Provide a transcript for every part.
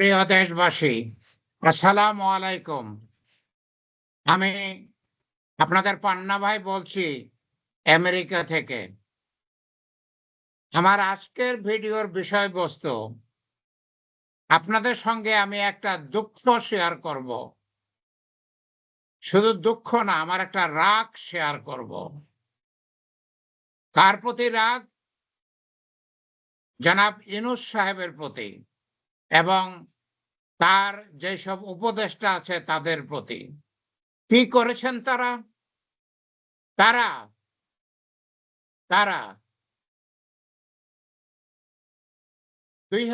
প্রিয় দেশবাসী, আসসালামু আলাইকুম। আমি আপনাদের পান্না ভাই বলছি আমেরিকা থেকে। আমার আজকের ভিডিওর বিষয়বস্তু, আপনাদের সঙ্গে আমি একটা দুঃখ শেয়ার করব। শুধু দুঃখ না, আমার একটা রাগ শেয়ার করব। কার প্রতি রাগ? জনাব ইনুস সাহেবের প্রতি। এবং তার যেসব উপদেষ্টা আছে তাদের প্রতি। কি করেছেন তারা? তারা তারা দুই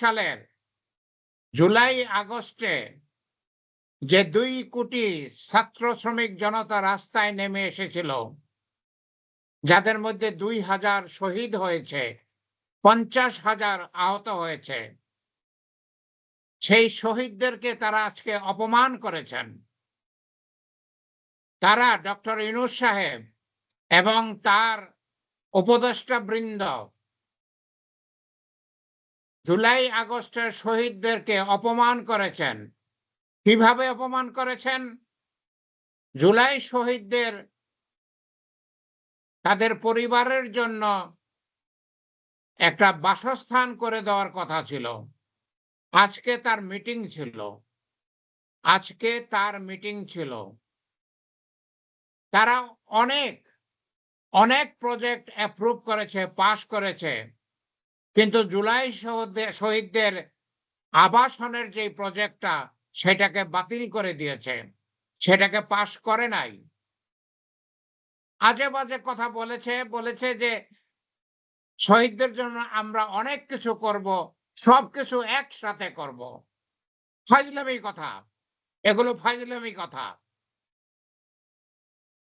সালের জুলাই আগস্টে যে দুই কোটি ছাত্র শ্রমিক জনতা রাস্তায় নেমে এসেছিল, যাদের মধ্যে দুই হাজার শহীদ হয়েছে, পঞ্চাশ হাজার আহত হয়েছে সেই শহীদদেরকে তারা আজকে অপমান করেছেন। তারা ডক্টর ইনুস সাহেব এবং তার উপদেষ্টা বৃন্দ জুলাই আগস্টের শহীদদেরকে অপমান করেছেন। কীভাবে অপমান করেছেন? জুলাই শহীদদের তাদের পরিবারের জন্য একটা বাসস্থান করে দেওয়ার কথা ছিল। আজকে তার মিটিং ছিল। আজকে তার মিটিং ছিল। তারা অনেক অনেক প্রজেক্ট অ্যাপ্রুভ করেছে পাশ করেছে। কিন্তু জুলাই শহীদদের আবাসনের যে প্রজেক্টটা সেটাকে বাতিল করে দিয়েছে। সেটাকে পাশ করে নাই। আজে বাজে কথা বলেছে বলেছে যে শহীদদের জন্য আমরা অনেক কিছু করব। সবকিছু একসাথে করব। ফাজলামি কথা। এগুলো ফাজলামি কথা।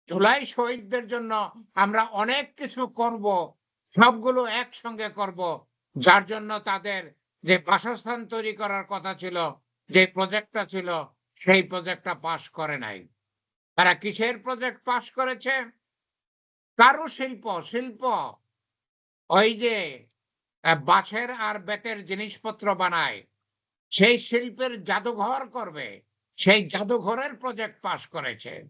জুলাই শহীদদের জন্য আমরা অনেক কিছু করব, সবগুলো একসঙ্গে করব। যার জন্য তাদের যে বাসস্থান তৈরি করার কথা ছিল, যে প্রজেক্টটা ছিল, সেই প্রজেক্টটা পাশ করে নাই। তারা কিসের প্রজেক্ট পাশ করেছে? কারু শিল্প শিল্প। ওই যে বাঁশের আর বেতের জিনিসপত্র বানায়। সেই শিল্পের জাদুঘর করবে। সেই জাদুঘরের প্রজেক্ট পাশ করেছে।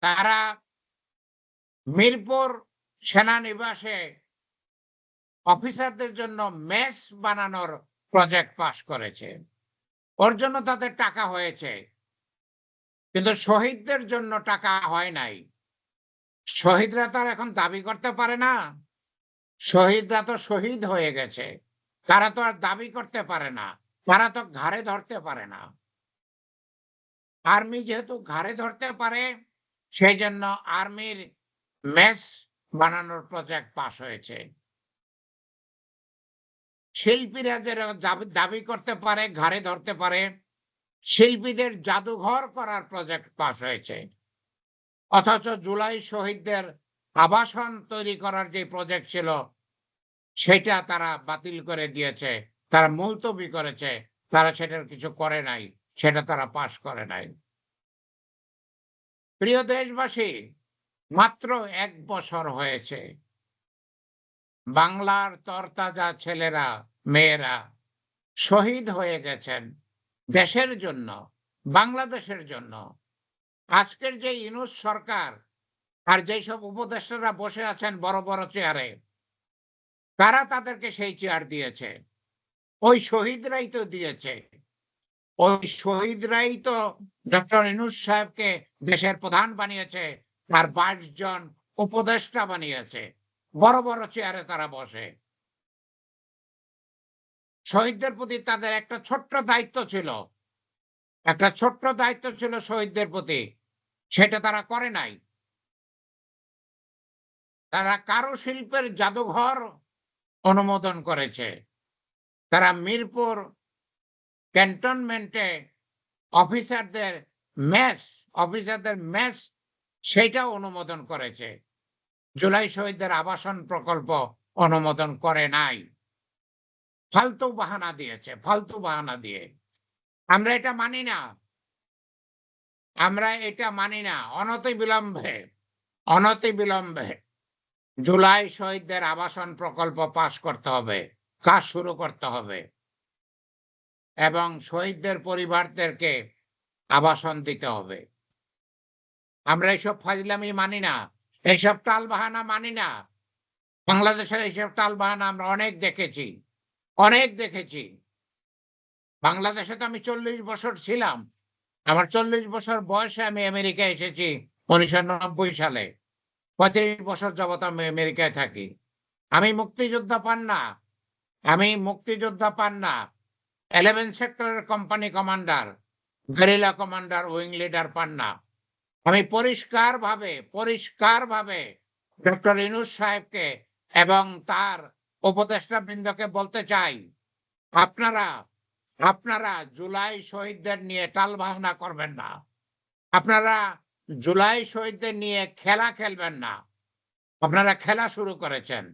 তারা মিরপুর সেনানিবাসে অফিসারদের জন্য মেস বানানোর প্রজেক্ট পাশ করেছে। ওর জন্য তাদের টাকা হয়েছে। কিন্তু শহীদদের জন্য টাকা হয় নাই। শহীদরা তো আর এখন দাবি করতে পারে না। শহীদরা তো শহীদ হয়ে গেছে। তারা তো আর দাবি করতে পারে না। তারা তো ঘাড়ে ধরতে পারে না। আর্মি যেহেতু ঘাড়ে ধরতে পারে, সেই জন্য আর্মির মেস বানানোর প্রজেক্ট পাস হয়েছে। শিল্পীরা যারা দাবি করতে পারে, ঘাড়ে ধরতে পারে, শিল্পীদের জাদুঘর করার প্রজেক্ট পাস হয়েছে। অথচ জুলাই শহীদদের আবাসন তৈরি করার যে প্রজেক্ট ছিল, সেটা তারা বাতিল করে দিয়েছে, তারা মুলতবি করেছে, তারা সেটার কিছু করে নাই, সেটা তারা পাশ করে নাই। প্রিয় দেশবাসী, মাত্র এক বছর হয়েছে। বাংলার তরতাজা ছেলেরা, মেয়েরা শহীদ হয়ে গেছেন দেশের জন্য, বাংলাদেশের জন্য। আজকের যে ইনুস সরকার আর যেই সব উপদেষ্টারা বসে আছেন বড় বড় চেয়ারে তারা তাদেরকে সেই চেয়ার দিয়েছে? ওই শহীদরাই তো দিয়েছে। ওই শহীদরাই তো ডক্টর ইনুস সাহেবকে দেশের প্রধান বানিয়েছে আর বাইশ জন উপদেষ্টা বানিয়েছে। বড় বড় চেয়ারে তারা বসে। শহীদদের প্রতি তাদের একটা ছোট্ট দায়িত্ব ছিল। একটা ছোট্ট দায়িত্ব ছিল শহীদদের প্রতি। সেটা তারা করে নাই। তারা কারু শিল্পের জাদুঘর অনুমোদন করেছে। তারা মিরপুর ক্যান্টনমেন্টে অফিসারদের মেস অফিসারদের মেস সেটা অনুমোদন করেছে। জুলাই শহীদদের আবাসন প্রকল্প অনুমোদন করে নাই। ফালতু বাহানা দিয়েছে, ফালতু বাহানা দিয়ে। আমরা এটা মানি না। আমরা এটা মানি না, অনতি বিলম্বে অনতি বিলম্বে। জুলাই শহীদদের আবাসন প্রকল্প পাশ করতে হবে, কাজ শুরু করতে হবে। এবং শহীদদের পরিবারদেরকে আবাসন দিতে হবে। আমরা এইসব ফাজলামি মানি না এইসব টাল বাহানা মানি না। বাংলাদেশের এইসব টাল বাহানা আমরা অনেক দেখেছি অনেক দেখেছি। বাংলাদেশে তো আমি চল্লিশ বছর ছিলাম আমার চল্লিশ বছর বয়সে আমি আমেরিকা এসেছি, উনিশশো নব্বই সালে। পঁয়ত্রিশ বছর যাবত আমি আমেরিকায় থাকি। আমি মুক্তিযোদ্ধা পান না। আমি মুক্তিযোদ্ধা পান না। এলেভেন সেক্টরের company commander guerrilla commander wing leader পান না। আমি পরিষ্কারভাবে পরিষ্কারভাবে ডক্টর ইনুস সাহেবকে এবং তার উপদেষ্টা বৃন্দকে বলতে চাই, আপনারা আপনারা জুলাই শহীদদের নিয়ে টাল ভাবনা করবেন না। আপনারা জুলাই শহীদদের নিয়ে খেলা খেলবেন না। আপনারা খেলা শুরু করেছেন।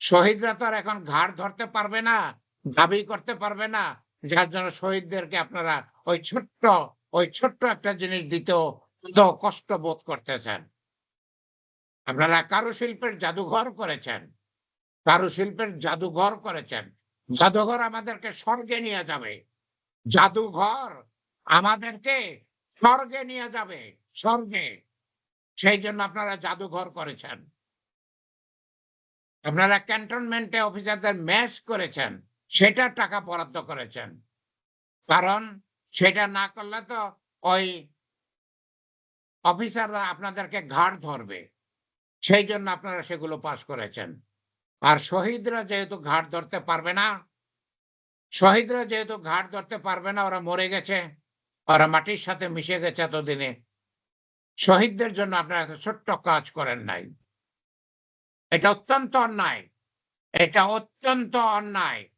শহীদরা তো আর এখন ঘাড় ধরতে পারবে না, দাবি করতে পারবে না, যার জন্য শহীদদেরকে আপনারা ওই ছোট্ট ওই ছোট্ট একটা জিনিস দিতেও কষ্ট বোধ করতেছেন। আপনারা কারুশিল্পের জাদুঘর করেছেন। কারুশিল্পের জাদুঘর করেছেন। জাদুঘর আমাদেরকে স্বর্গে নিয়ে যাবে। জাদুঘর আমাদেরকে স্বর্গে নিয়ে যাবে, স্বর্গে। সেই জন্য আপনারা জাদুঘর করেছেন। আপনারা ক্যান্টনমেন্টে অফিসারদের ম্যাচ করেছেন সেটা টাকা বরাদ্দ করেছেন। কারণ সেটা না করলে তো ওই অফিসাররা আপনাদেরকে ঘাড় ধরবে। সেই জন্য আপনারা সেগুলো পাশ করেছেন। আর শহীদরা যেহেতু ঘাট ধরতে পারবে না, শহীদরা যেহেতু ঘাট ধরতে পারবে না, ওরা মরে গেছে, ওরা মাটির সাথে মিশে গেছে এতদিনে। শহীদদের জন্য আপনারা এত ছোট্ট কাজ করেন নাই। এটা অত্যন্ত অন্যায়। এটা অত্যন্ত অন্যায়।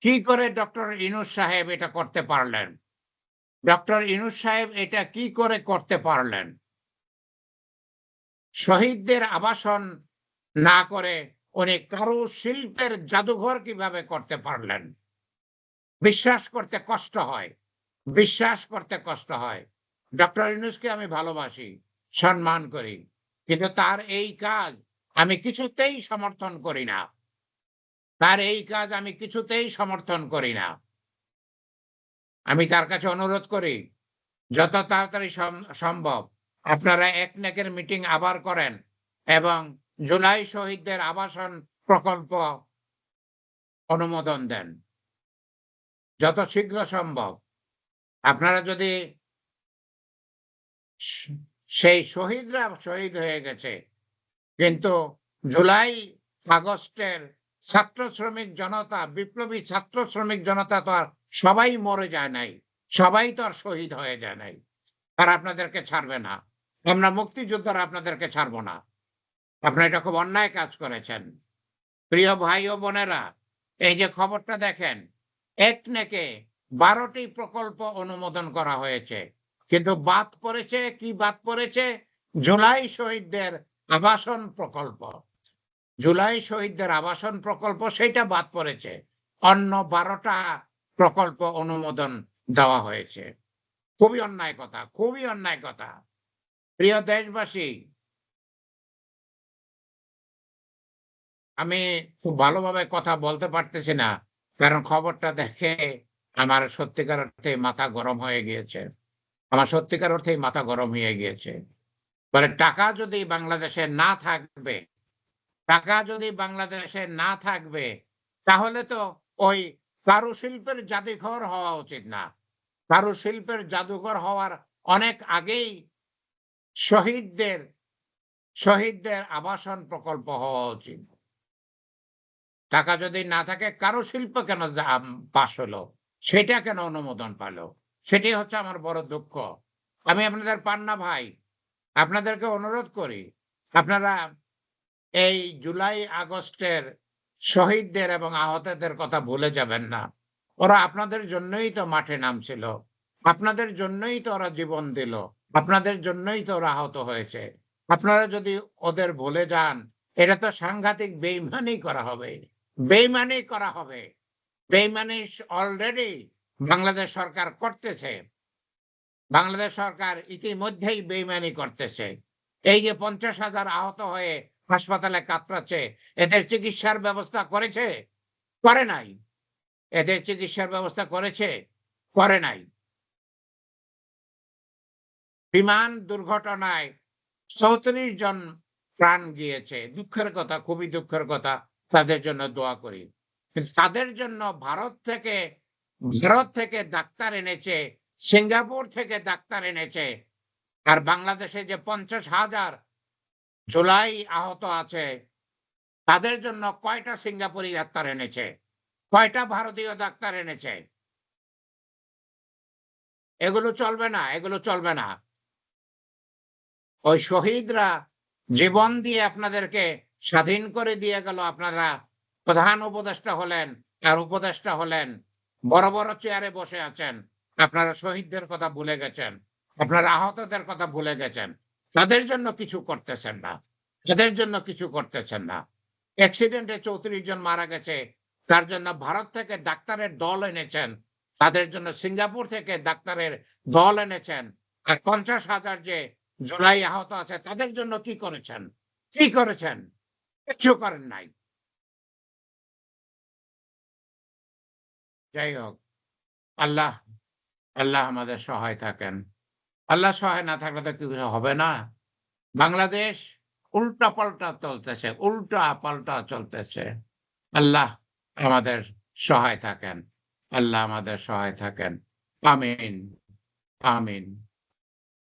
কি করে ডক্টর ইনুস সাহেব এটা করতে পারলেন? ডক্টর ইনুস সাহেব এটা কি করে করতে পারলেন? শহীদদের আবাসন না করে উনি কারু শিল্পের জাদুঘর কীভাবে করতে পারলেন? বিশ্বাস করতে কষ্ট হয়। বিশ্বাস করতে কষ্ট হয়। ডক্টর ইনুসকে আমি ভালোবাসি, সম্মান করি, কিন্তু তার এই কাজ আমি কিছুতেই সমর্থন করি না। তার এই কাজ আমি কিছুতেই সমর্থন করি না। আমি তার কাছে অনুরোধ করি, যত তাড়াতাড়ি সম্ভব আপনারা এক নেকের মিটিং আবার করেন এবং জুলাই শহীদদের আবাসন প্রকল্প অনুমোদন দেন। যত শীঘ্র সম্ভব। আপনারা যদি সেই শহীদরা শহীদ হয়ে গেছে, কিন্তু জুলাই আগস্টের ছাত্র শ্রমিক জনতা, বিপ্লবী ছাত্র শ্রমিক জনতা তো আর সবাই মরে যায় নাই, সবাই তো আর শহীদ হয়ে যায় নাই। আর আপনাদেরকে ছাড়বে না। আমরা মুক্তিযোদ্ধারা আপনাদেরকে ছাড়বো না। আপনারা এটা খুব অন্যায় কাজ করেছেন। প্রিয় ভাই ও বোনেরা, এই যে খবরটা দেখেন এক নেকে বারোটি প্রকল্প অনুমোদন করা হয়েছে। কিন্তু বাদ পড়েছে, কি বাদ পড়েছে? জুলাই শহীদদের আবাসন প্রকল্প। জুলাই শহীদদের আবাসন প্রকল্প সেটা বাদ পড়েছে। অন্য বারোটা প্রকল্প অনুমোদন দেওয়া হয়েছে। খুবই অন্যায় কথা, খুবই অন্যায় কথা। প্রিয় দেশবাসী আমি খুব ভালোভাবে কথা বলতে পারতেছি না, কারণ খবরটা দেখে আমার সত্যিকার অর্থে মাথা গরম হয়ে গিয়েছে। আমার সত্যিকার অর্থেই মাথা গরম হয়ে গিয়েছে। মানে টাকা যদি বাংলাদেশে না থাকবে, টাকা যদি বাংলাদেশে না থাকবে, তাহলে তো ওই কারুশিল্পের জাদুঘর হওয়া উচিত না। কারুশিল্পের জাদুঘর হওয়ার অনেক আগেই শহীদদের শহীদদের আবাসন প্রকল্প হওয়া উচিত। টাকা যদি না থাকে, কারও শিল্প কেন পাশ হলো? সেটা কেন অনুমোদন পালো? সেটাই হচ্ছে আমার বড় দুঃখ। আমি আপনাদের পান্না ভাই। আপনাদেরকে অনুরোধ করি, আপনারা এই জুলাই আগস্টের শহীদদের এবং আহতদের কথা ভুলে যাবেন না। ওরা আপনাদের জন্যই তো মাঠে নামছিল। আপনাদের জন্যই তো ওরা জীবন দিল। আপনাদের জন্যই তো ওরা আহত হয়েছে। আপনারা যদি ওদের ভুলে যান, এটা তো সাংঘাতিক বেইমানি করা হবে। বেইমানি করা হবে। বেইমানি অলরেডি বাংলাদেশ সরকার করতেছে। বাংলাদেশ সরকার ইতিমধ্যেই বেইমানি করতেছে। এই যে পঞ্চাশ হাজার আহত হয়ে হাসপাতালে কাতরাচ্ছে, এদের চিকিৎসার ব্যবস্থা করেছে? করে নাই। এদের চিকিৎসার ব্যবস্থা করেছে? করে নাই। বিমান দুর্ঘটনায় চৌত্রিশ জন প্রাণ গিয়েছে। দুঃখের কথা, খুবই দুঃখের কথা। তাদের জন্য দোয়া করি। কিন্তু তাদের জন্য ভারত থেকে ভারত থেকে ডাক্তার এনেছে, সিঙ্গাপুর থেকে ডাক্তার এনেছে, আর বাংলাদেশে যে পঞ্চাশ হাজার জুলাই আহত আছে, তাদের জন্য কয়টা সিঙ্গাপুরি ডাক্তার এনেছে? কয়টা ভারতীয় ডাক্তার এনেছে? এগুলো চলবে না, এগুলো চলবে না। ওই শহীদরা জীবন দিয়ে আপনাদেরকে স্বাধীন করে দিয়ে গেল আপনারা। প্রধান উপদেষ্টা হলেন আর উপদেষ্টা হলেন, বড় বড় চেয়ারে বসে আছেন। আপনারা শহীদদের কথা ভুলে গেছেন, আপনারা আহতদের কথা ভুলে গেছেন। তাদের জন্য কিছু করতেছেন না, তাদের জন্য কিছু করতেছেন না। অ্যাক্সিডেন্টে চৌত্রিশ জন মারা গেছে, তার জন্য ভারত থেকে ডাক্তারের দল এনেছেন, তাদের জন্য সিঙ্গাপুর থেকে ডাক্তারের দল এনেছেন, আর পঞ্চাশ হাজার যে জুলাই আহত আছে, তাদের জন্য কি করেছেন? কি করেছেন? কিচ্ছু করেন নাই। যাই হোক, আল্লাহ আল্লাহ আমাদের সহায় থাকেন। আল্লাহ সহায় না থাকলে তো কিছু হবে না। বাংলাদেশ উল্টা পাল্টা চলতেছে, উল্টা পাল্টা চলতেছে। আল্লাহ আমাদের সহায় থাকেন। আল্লাহ আমাদের সহায় থাকেন। আমিন আমিন।